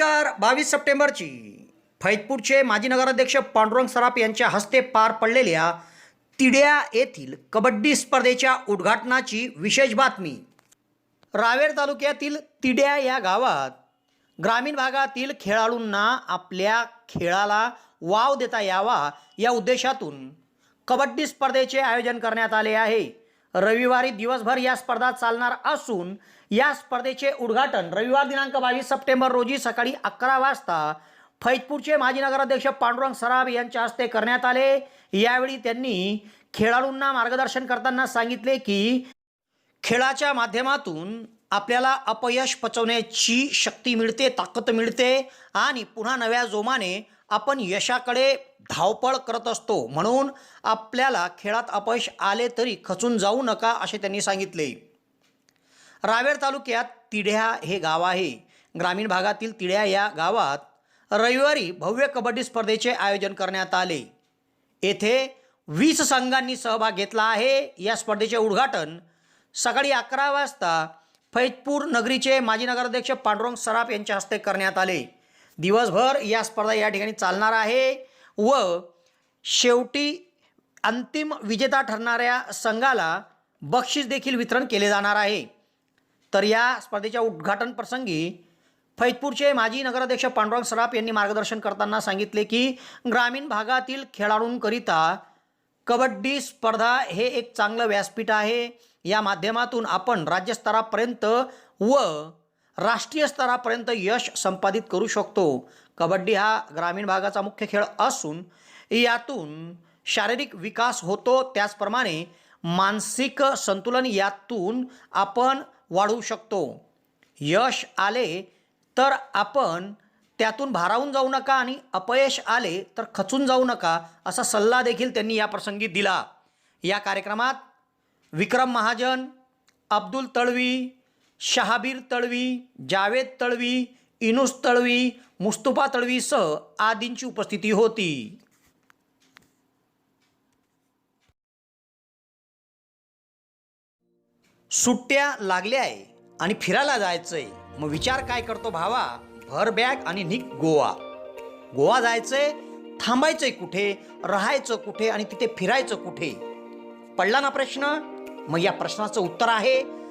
बावीस सप्टेंबरची फैजपूरचे माजी नगराध्यक्ष पांडुरंग सराफ यांच्या हस्ते पार पडलेल्या तिड्या येथील कबड्डी स्पर्धेच्या उद्घाटनाची विशेष बातमी. रावेर तालुक्यातील तिड्या या गावात ग्रामीण भागातील खेळाडूंना आपल्या खेळाला वाव देता यावा या उद्देशातून कबड्डी स्पर्धेचे आयोजन करण्यात आले आहे. रविवारी दिवसभर या स्पर्धा चालणार असून या स्पर्धेचे उद्घाटन रविवार दिनांक बावीस सप्टेंबर रोजी सकाळी अकरा वाजता फैजपूरचे माजी नगराध्यक्ष पांडुरंग सराफ यांच्या हस्ते करण्यात आले. यावेळी त्यांनी खेळाडूंना मार्गदर्शन करताना सांगितले की खेळाच्या माध्यमातून आपल्याला अपयश पचवण्याची शक्ती मिळते ताकद मिळते आणि पुन्हा नव्या जोमाने आपण यशाकडे धावपळ करत असतो. म्हणून आपल्याला खेळात अपयश आले तरी खचून जाऊ नका असे त्यांनी सांगितले. रावेर तालुक्यात तिढ्या हे गाव आहे. ग्रामीण भागातील तिढ्या या गावात रविवारी भव्य कबड्डी स्पर्धेचे आयोजन करण्यात आले. येथे वीस संघांनी सहभाग घेतला आहे. या स्पर्धेचे उद्घाटन सकाळी अकरा वाजता फैजपूर नगरीचे माजी नगराध्यक्ष पांडुरंग सराफ यांच्या हस्ते करण्यात आले. दिवसभर या स्पर्धा या ठिकाणी चालणार आहे व शेवटी अंतिम विजेता ठरणाऱ्या संघाला बक्षीस देखील वितरण केले जाणार आहे. तर या स्पर्धेच्या उद्घाटन प्रसंगी फैजपूरचे माजी नगराध्यक्ष पांडुरंग सराफ यांनी मार्गदर्शन करताना सांगितले की ग्रामीण भागातील खेळाडूंकरिता कबड्डी स्पर्धा हे एक चांगलं व्यासपीठ आहे. या माध्यमातून आपण राज्यस्तरापर्यंत व राष्ट्रीय स्तरापर्यंत यश संपादित करू शकतो. कबड्डी हा ग्रामीण भागाचा मुख्य खेळ असून यातून शारीरिक विकास होतो. त्याचप्रमाणे मानसिक संतुलन यातून आपण वाढवू शकतो. यश आले तर आपण त्यातून भारावून जाऊ नका आणि अपयश आले तर खचून जाऊ नका असा सल्ला देखील त्यांनी या प्रसंगी दिला. या कार्यक्रमात विक्रम महाजन अब्दुल तळवी शहाबीर तळवी जावेद तळवी इनुस तळवी मुस्तफा तळवीसह आदींची उपस्थिती होती. सुट्ट्या लागल्या आहे आणि फिरायला जायचंय. मग विचार काय करतो भावा? भर बॅग आणि निक गोवा. गोवा जायचंय थांबायचंय कुठे? राहायचं कुठे? आणि तिथे फिरायचं कुठे? पडला ना प्रश्न? मग या प्रश्नाचं उत्तर आहे